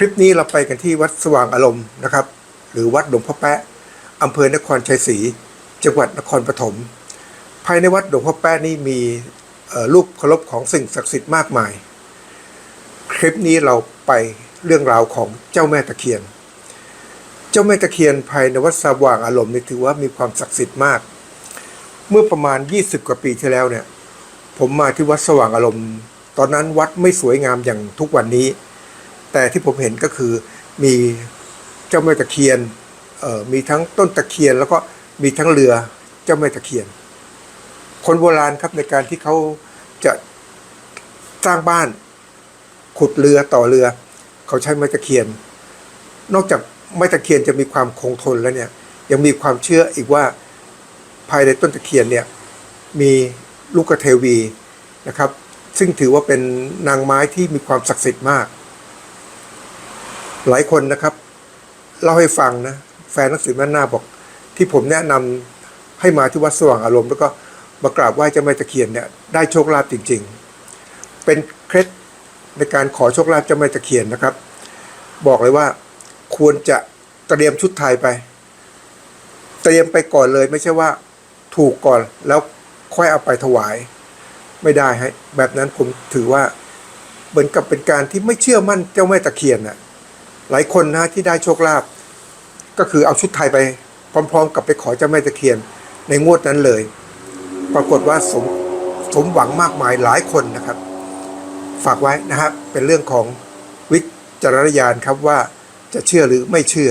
คลิปนี้เราไปกันที่วัดสว่างอารมณ์นะครับ หรือวัดหลวงพ่อแปะอำเภอนครชัยศรีจังหวัดนครปฐมภายในวัดหลวงพ่อแปะนี่มีรูปเคารพของสิ่งศักดิ์สิทธิ์มากมาย คลิปนี้เราไปเรื่องราวของเจ้าแม่ตะเคียน เจ้าแม่ตะเคียนภายในวัดสว่างอารมณ์นี่ถือว่ามีความศักดิ์สิทธิ์มาก เมื่อประมาณ 20 กว่าปีที่แล้วเนี่ย ผมมาที่วัดสว่างอารมณ์ ตอนนั้นวัดไม่สวยงามอย่างทุกวันนี้ แต่ที่ผมเห็นก็คือมีเจ้าแม่ตะเคียนมีทั้งต้นตะเคียน แล้วก็มีทั้งเรือเจ้าแม่ตะเคียน คนโบราณครับในการที่เขาจะสร้างบ้านขุดเรือต่อเรือ เขาใช้ไม้ตะเคียน นอกจากไม้ตะเคียนจะมีความคงทนแล้วเนี่ยยังมีความเชื่ออีกว่าภายในต้นตะเคียนเนี่ยมีลูกกระเทวีนะครับ ซึ่งถือว่าเป็นนางไม้ที่มีความศักดิ์สิทธิ์มาก หลายคนนะครับเล่าให้ฟังนะแฟนหนังสือแม่นาบอก ที่ผมแนะนำให้มาที่วัดสว่างอารมณ์ แล้วก็มากราบไหว้เจ้าแม่ตะเคียนเนี่ยได้โชคลาภจริง ๆ เป็นเคล็ดในการขอโชคลาภเจ้าแม่ตะเคียนนะครับ บอกเลยว่าควรจะเตรียมชุดไทยไป เตรียมไปก่อนเลยไม่ใช่ว่าถูกก่อนแล้วค่อยเอาไปถวาย ไม่ได้ฮะแบบนั้นผมถือว่าเหมือนกับเป็นการที่ไม่เชื่อมั่นเจ้าแม่ตะเคียนน่ะ หลายคนนะที่ได้โชคลาภก็คือเอาชุดไทยไปพร้อม ๆ กับไปขอเจ้าแม่ตะเคียนในงวดนั้นเลย ปรากฏว่าสมสมหวังมากมายหลายคนนะครับ ฝากไว้นะครับเป็นเรื่องของวิจารณญาณครับว่าจะเชื่อหรือไม่เชื่อ